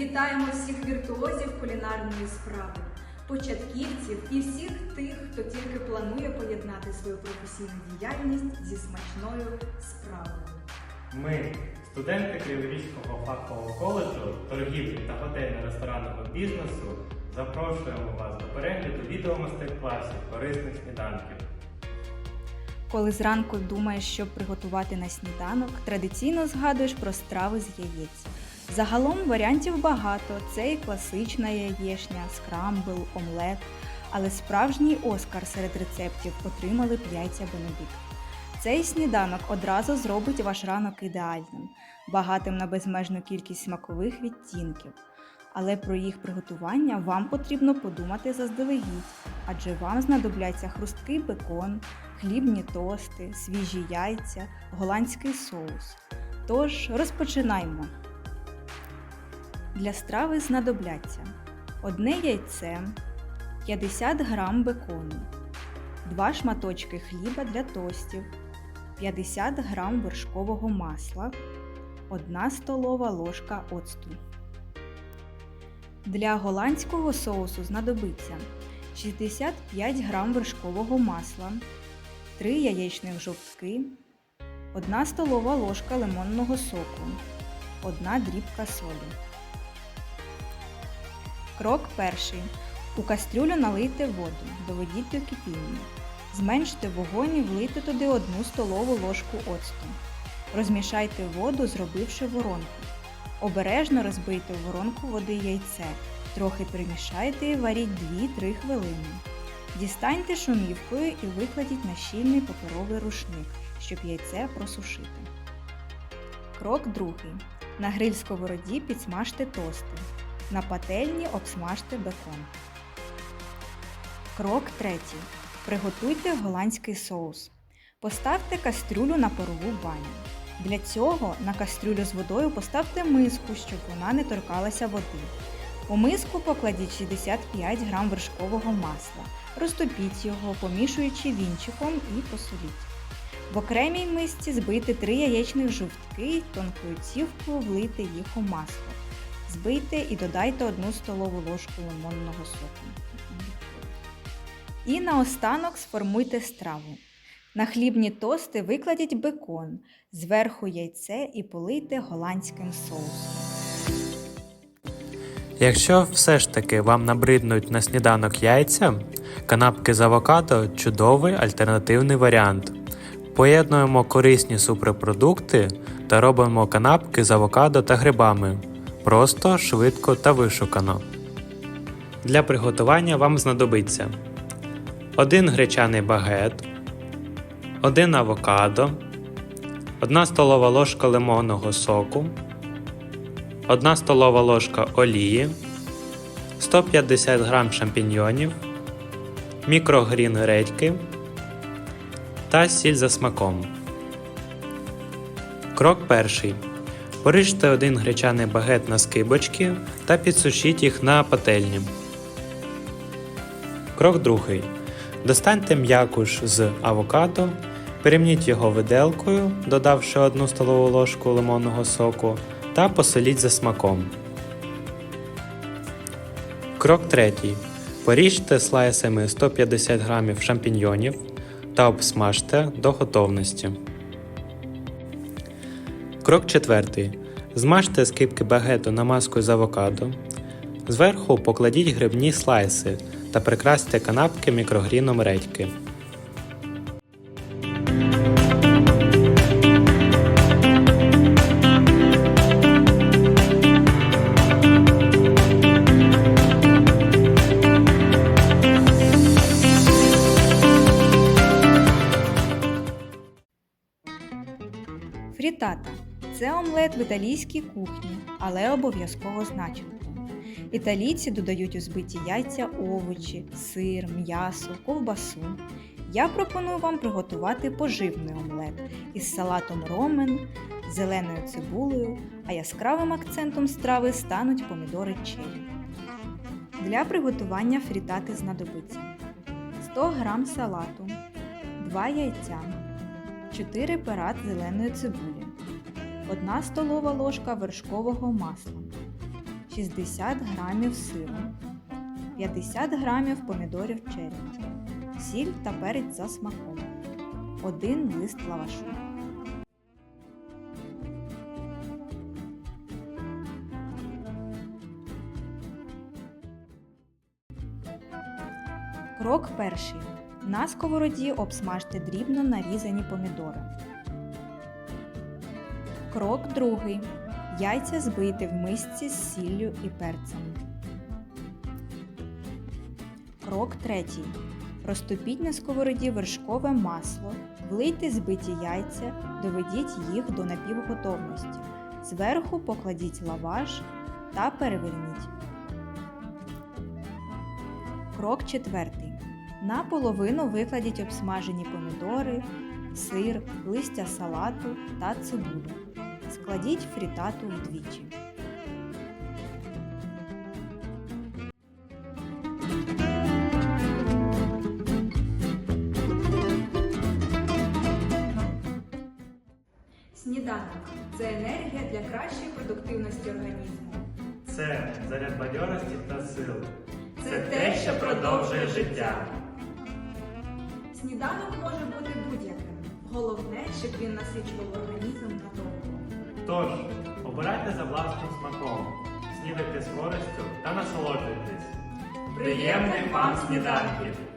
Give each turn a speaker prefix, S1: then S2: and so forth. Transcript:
S1: Вітаємо всіх віртуозів кулінарної справи, початківців і всіх тих, хто тільки планує поєднати свою професійну діяльність зі смачною справою.
S2: Ми, студенти Криворізького фахового коледжу, торгівлі та готельно-ресторанного бізнесу, запрошуємо вас до перегляду відеомастер-класів корисних сніданків.
S3: Коли зранку думаєш, що приготувати на сніданок, традиційно згадуєш про страви з яєць. Загалом варіантів багато: це і класична яєчня, скрамбл, омлет. Але справжній оскар серед рецептів отримали б яйця Бенедикт. Цей сніданок одразу зробить ваш ранок ідеальним, багатим на безмежну кількість смакових відтінків. Але про їх приготування вам потрібно подумати заздалегідь, адже вам знадобляться хрусткий бекон, хлібні тости, свіжі яйця, голландський соус. Тож розпочинаймо. Для страви знадобляться одне яйце, 50 грам бекону, 2 шматочки хліба для тостів, 50 грам вершкового масла, 1 столова ложка оцту. Для голландського соусу знадобиться 65 грам вершкового масла, 3 яєчних жовтки, 1 столова ложка лимонного соку, 1 дрібка солі. Крок перший. У кастрюлю налийте воду, доведіть до кипіння. Зменште вогонь і влийте туди 1 столову ложку оцту. Розмішайте воду, зробивши воронку. Обережно розбийте в воронку води яйце. Трохи примішайте і варіть 2-3 хвилини. Дістаньте шумівкою і викладіть на щільний паперовий рушник, щоб яйце просушити. Крок другий. На гриль сковороді підсмажте тости. На пательні обсмажте бекон. Крок третій. Приготуйте голландський соус. Поставте кастрюлю на парову баню. Для цього на кастрюлю з водою поставте миску, щоб вона не торкалася води. У миску покладіть 65 г вершкового масла. Розтопіть його, помішуючи вінчиком і посоліть. В окремій мисці збийте 3 яєчних жовтки тонкою цівкою влийте їх у масло. Збийте і додайте 1 столову ложку лимонного соку. І наостанок сформуйте страву. На хлібні тости викладіть бекон, зверху яйце і полийте голландським соусом.
S2: Якщо все ж таки вам набриднуть на сніданок яйця, канапки з авокадо чудовий альтернативний варіант. Поєднуємо корисні суперпродукти та робимо канапки з авокадо та грибами. Просто, швидко та вишукано. Для приготування вам знадобиться 1 гречаний багет, 1 авокадо, 1 столова ложка лимонного соку, 1 столова ложка олії, 150 г шампіньйонів, мікрогрін редьки та сіль за смаком. Крок перший. Поріжте один гречаний багет на скибочки та підсушіть їх на пательні. Крок другий. Достаньте м'якуш з авокадо, перемніть його виделкою, додавши 1 столову ложку лимонного соку та посоліть за смаком. Крок третій. Поріжте слайсами 150 г шампіньйонів та обсмажте до готовності. Крок четвертий. Змажте скибки багету намазкою з авокадо. Зверху покладіть грибні слайси та прикрасьте канапки мікрогріном редьки.
S3: Фрітата це омлет в італійській кухні, але обов'язково з начинкою. Італійці додають у збиті яйця овочі, сир, м'ясо, ковбасу. Я пропоную вам приготувати поживний омлет із салатом ромен, зеленою цибулею, а яскравим акцентом страви стануть помідори черрі. Для приготування фрітати знадобиться 100 г салату, 2 яйця, 4 пера зеленої цибулі, 1 столова ложка вершкового масла, 60 грамів сиру, 50 грамів помідорів черрі, сіль та перець за смаком, 1 лист лавашу. Крок перший. На сковороді обсмажте дрібно нарізані помідори. Крок другий. Яйця збийте в мисці з сіллю і перцем. Крок третій. Розтопіть на сковороді вершкове масло, влийте збиті яйця, доведіть їх до напівготовності. Зверху покладіть лаваш та переверніть. Крок четвертий. На половину викладіть обсмажені помідори, сир, листя салату та цибулю. Складіть фрітату вдвічі.
S1: Сніданок це енергія для кращої продуктивності організму.
S2: Це заряд бадьорості та сил.
S1: Це те, що продовжує життя. Сніданок може бути будь-яким. Головне, щоб він насичував організм надовго.
S2: Тож, обирайте за власним смаком, снідайте з користю та насолоджуйтесь.
S1: Приємних вам сніданків!